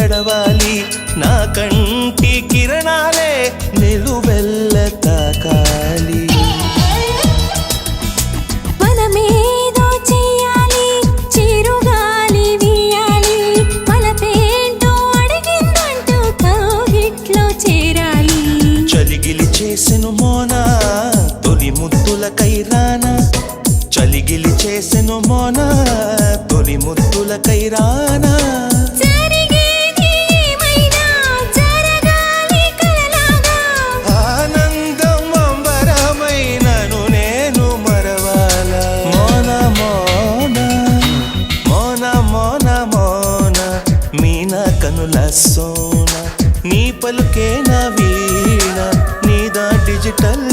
మెరవాలి నా కంటి కిరణాలే నిలువెల్ల తాకాలి. చలిగిలి చేసెను మోనా తొలి ముద్దుల కైరానా? చలిగిలి చేసెను మోనా తొలి ముద్దుల కైరానా? కనుల సోన నీ పలుకే నా వీణ నీదా డిజిటల్